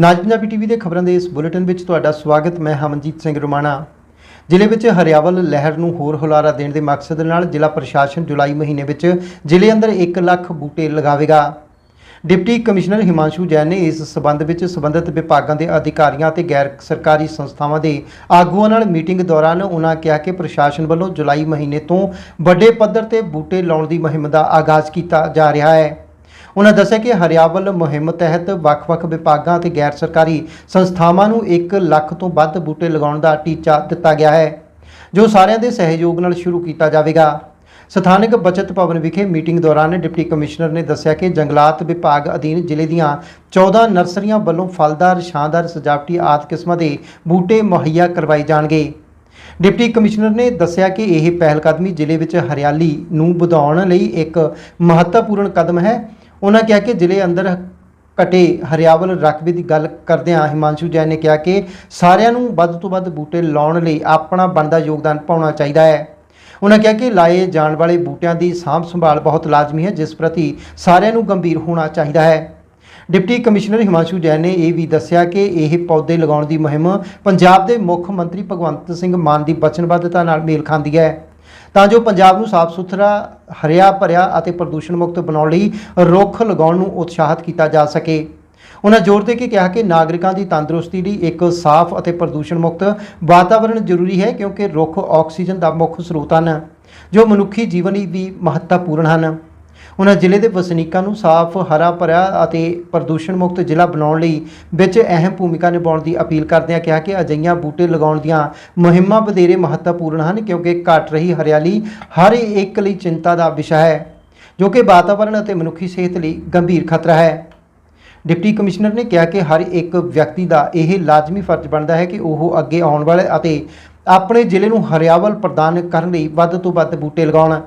ਨਾਜ Punjabi TV ਦੇ ਖਬਰਾਂ ਦੇ ਇਸ ਬੁਲੇਟਿਨ ਵਿੱਚ ਤੁਹਾਡਾ ਸਵਾਗਤ, ਮੈਂ ਹਮਨਜੀਤ ਸਿੰਘ ਰੁਮਾਣਾ। ਜ਼ਿਲ੍ਹੇ ਵਿੱਚ ਹਰਿਆਵਲ ਲਹਿਰ ਨੂੰ ਹੋਰ ਹੁਲਾਰਾ ਦੇਣ ਦੇ ਮਕਸਦ ਨਾਲ ਜ਼ਿਲ੍ਹਾ ਪ੍ਰਸ਼ਾਸਨ ਜੁਲਾਈ ਮਹੀਨੇ ਵਿੱਚ ਜ਼ਿਲ੍ਹੇ ਅੰਦਰ 1 ਲੱਖ ਬੂਟੇ ਲਗਾਵੇਗਾ। ਡਿਪਟੀ ਕਮਿਸ਼ਨਰ ਹਿਮਾਂਸ਼ੂ ਜੈਨ ਨੇ ਇਸ ਸਬੰਧ ਵਿੱਚ ਸਬੰਧਤ ਵਿਭਾਗਾਂ ਦੇ ਅਧਿਕਾਰੀਆਂ ਅਤੇ ਗੈਰ ਸਰਕਾਰੀ ਸੰਸਥਾਵਾਂ ਦੇ ਆਗੂਆਂ ਨਾਲ ਮੀਟਿੰਗ ਦੌਰਾਨ ਉਹਨਾਂ ਕਿਹਾ ਕਿ ਪ੍ਰਸ਼ਾਸਨ ਵੱਲੋਂ ਜੁਲਾਈ ਮਹੀਨੇ ਤੋਂ ਵੱਡੇ ਪੱਧਰ ਤੇ ਬੂਟੇ ਲਾਉਣ ਦੀ ਮੁਹਿੰਮ ਦਾ ਆਗਾਜ਼ ਕੀਤਾ ਜਾ ਰਿਹਾ ਹੈ। ਉਹਨਾਂ ਦੱਸਿਆ ਕਿ ਹਰਿਆਵਲ ਮੁਹਿੰਮ ਤਹਿਤ ਵੱਖ-ਵੱਖ ਵਿਭਾਗਾਂ ਅਤੇ ਗੈਰ ਸਰਕਾਰੀ ਸੰਸਥਾਵਾਂ ਨੂੰ 1 ਲੱਖ ਤੋਂ ਵੱਧ ਬੂਟੇ ਲਗਾਉਣ ਦਾ ਟੀਚਾ ਦਿੱਤਾ ਗਿਆ ਹੈ, ਜੋ ਸਾਰਿਆਂ ਦੇ ਸਹਿਯੋਗ ਨਾਲ ਸ਼ੁਰੂ ਕੀਤਾ ਜਾਵੇਗਾ। ਸਥਾਨਕ ਬਚਤ ਭਵਨ ਵਿਖੇ ਮੀਟਿੰਗ ਦੌਰਾਨ ਡਿਪਟੀ ਕਮਿਸ਼ਨਰ ਨੇ ਦੱਸਿਆ ਕਿ ਜੰਗਲਾਤ ਵਿਭਾਗ ਅਧੀਨ ਜ਼ਿਲ੍ਹੇ ਦੀਆਂ 14 ਨਰਸਰੀਆਂ ਵੱਲੋਂ ਫਲਦਾਰ, ਸ਼ਾਨਦਾਰ ਸਜਾਵਟੀ ਆਦਿ ਕਿਸਮਾਂ ਦੇ ਬੂਟੇ ਮੁਹੱਈਆ ਕਰਵਾਏ ਜਾਣਗੇ। ਡਿਪਟੀ ਕਮਿਸ਼ਨਰ ਨੇ ਦੱਸਿਆ ਕਿ ਇਹ ਪਹਿਲਕਦਮੀ ਜ਼ਿਲ੍ਹੇ ਵਿੱਚ ਹਰਿਆਲੀ ਨੂੰ ਵਧਾਉਣ ਲਈ ਇੱਕ ਮਹੱਤਵਪੂਰਨ ਕਦਮ ਹੈ। ਉਹਨਾਂ ਕਿਹਾ ਕਿ ਜ਼ਿਲ੍ਹੇ ਅੰਦਰ ਘਟੇ ਹਰਿਆਵਲ ਰਕਬੇ ਦੀ ਗੱਲ ਕਰਦਿਆਂ ਹਿਮਾਂਸ਼ੂ ਜੈਨ ਨੇ ਕਿਹਾ ਕਿ ਸਾਰਿਆਂ ਨੂੰ ਵੱਧ ਤੋਂ ਵੱਧ ਬੂਟੇ ਲਾਉਣ ਲਈ ਆਪਣਾ ਬਣਦਾ ਯੋਗਦਾਨ ਪਾਉਣਾ ਚਾਹੀਦਾ ਹੈ। ਉਹਨਾਂ ਕਿਹਾ ਕਿ ਲਾਏ ਜਾਣ ਵਾਲੇ ਬੂਟਿਆਂ ਦੀ ਸਾਂਭ ਸੰਭਾਲ ਬਹੁਤ ਲਾਜ਼ਮੀ ਹੈ, ਜਿਸ ਪ੍ਰਤੀ ਸਾਰਿਆਂ ਨੂੰ ਗੰਭੀਰ ਹੋਣਾ ਚਾਹੀਦਾ ਹੈ। ਡਿਪਟੀ ਕਮਿਸ਼ਨਰ ਹਿਮਾਂਸ਼ੂ ਜੈਨ ਨੇ ਇਹ ਵੀ ਦੱਸਿਆ ਕਿ ਇਹ ਪੌਦੇ ਲਗਾਉਣ ਦੀ ਮੁਹਿੰਮ ਪੰਜਾਬ ਦੇ ਮੁੱਖ ਮੰਤਰੀ ਭਗਵੰਤ ਸਿੰਘ ਮਾਨ ਦੀ ਵਚਨਬੱਧਤਾ ਨਾਲ ਮੇਲ ਖਾਂਦੀ ਹੈ। ਤਾਂ ਜੋ ਪੰਜਾਬ ਨੂੰ ਸਾਫ਼ ਸੁਥਰਾ, ਹਰਿਆ ਭਰਿਆ ਅਤੇ ਪ੍ਰਦੂਸ਼ਣ ਮੁਕਤ ਬਣਾਉਣ ਲਈ ਰੁੱਖ ਲਗਾਉਣ ਨੂੰ ਉਤਸ਼ਾਹਿਤ ਕੀਤਾ ਜਾ ਸਕੇ। ਉਹਨਾਂ ਜ਼ੋਰ ਦੇ ਕੇ ਕਿਹਾ ਕਿ ਨਾਗਰਿਕਾਂ ਦੀ ਤੰਦਰੁਸਤੀ ਲਈ ਇੱਕ ਸਾਫ਼ ਅਤੇ ਪ੍ਰਦੂਸ਼ਣ ਮੁਕਤ ਵਾਤਾਵਰਣ ਜ਼ਰੂਰੀ ਹੈ ਕਿਉਂਕਿ ਰੁੱਖ ਆਕਸੀਜਨ ਦਾ ਮੁੱਖ ਸਰੋਤ ਹਨ, ਜੋ ਮਨੁੱਖੀ ਜੀਵਨ ਲਈ ਵੀ ਮਹੱਤਵਪੂਰਨ ਹਨ। ਉਹਨਾਂ ਜ਼ਿਲ੍ਹੇ ਦੇ ਵਸਨੀਕਾਂ ਨੂੰ ਸਾਫ਼ ਹਰਾ ਭਰਿਆ ਅਤੇ ਪ੍ਰਦੂਸ਼ਣ ਮੁਕਤ ਜ਼ਿਲ੍ਹਾ ਬਣਾਉਣ ਲਈ ਵਿੱਚ ਅਹਿਮ ਭੂਮਿਕਾ ਨਿਭਾਉਣ ਦੀ ਅਪੀਲ ਕਰਦਿਆਂ ਕਿਹਾ ਕਿ ਅਜਿਹੀਆਂ ਬੂਟੇ ਲਗਾਉਣ ਦੀਆਂ ਮੁਹਿੰਮਾਂ ਵਧੇਰੇ ਮਹੱਤਵਪੂਰਨ ਹਨ ਕਿਉਂਕਿ ਘਟ ਰਹੀ ਹਰਿਆਲੀ ਹਰ ਇੱਕ ਲਈ ਚਿੰਤਾ ਦਾ ਵਿਸ਼ਾ ਹੈ, ਜੋ ਕਿ ਵਾਤਾਵਰਣ ਅਤੇ ਮਨੁੱਖੀ ਸਿਹਤ ਲਈ ਗੰਭੀਰ ਖਤਰਾ ਹੈ। ਡਿਪਟੀ ਕਮਿਸ਼ਨਰ ਨੇ ਕਿਹਾ ਕਿ ਹਰ ਇੱਕ ਵਿਅਕਤੀ ਦਾ ਇਹ ਲਾਜ਼ਮੀ ਫਰਜ਼ ਬਣਦਾ ਹੈ ਕਿ ਉਹ ਅੱਗੇ ਆਉਣ ਵਾਲੇ ਅਤੇ ਆਪਣੇ ਜ਼ਿਲ੍ਹੇ ਨੂੰ ਹਰਿਆਵਲ ਪ੍ਰਦਾਨ ਕਰਨ ਲਈ ਵੱਧ ਤੋਂ ਵੱਧ ਬੂਟੇ ਲਗਾਉਣ।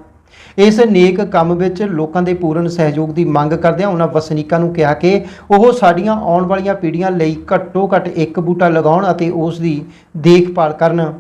ਇਸ ਨੇਕ ਕੰਮ ਵਿੱਚ ਲੋਕਾਂ ਦੇ ਪੂਰਨ ਸਹਿਯੋਗ ਦੀ ਮੰਗ ਕਰਦਿਆਂ ਉਹਨਾਂ ਵਸਨੀਕਾਂ ਨੂੰ ਕਿਹਾ ਕਿ ਉਹ ਸਾਡੀਆਂ ਆਉਣ ਵਾਲੀਆਂ ਪੀੜ੍ਹੀਆਂ ਲਈ ਘੱਟੋ ਘੱਟ ਇੱਕ ਬੂਟਾ ਲਗਾਉਣ ਅਤੇ ਉਸ ਦੀ ਦੇਖਭਾਲ ਕਰਨ।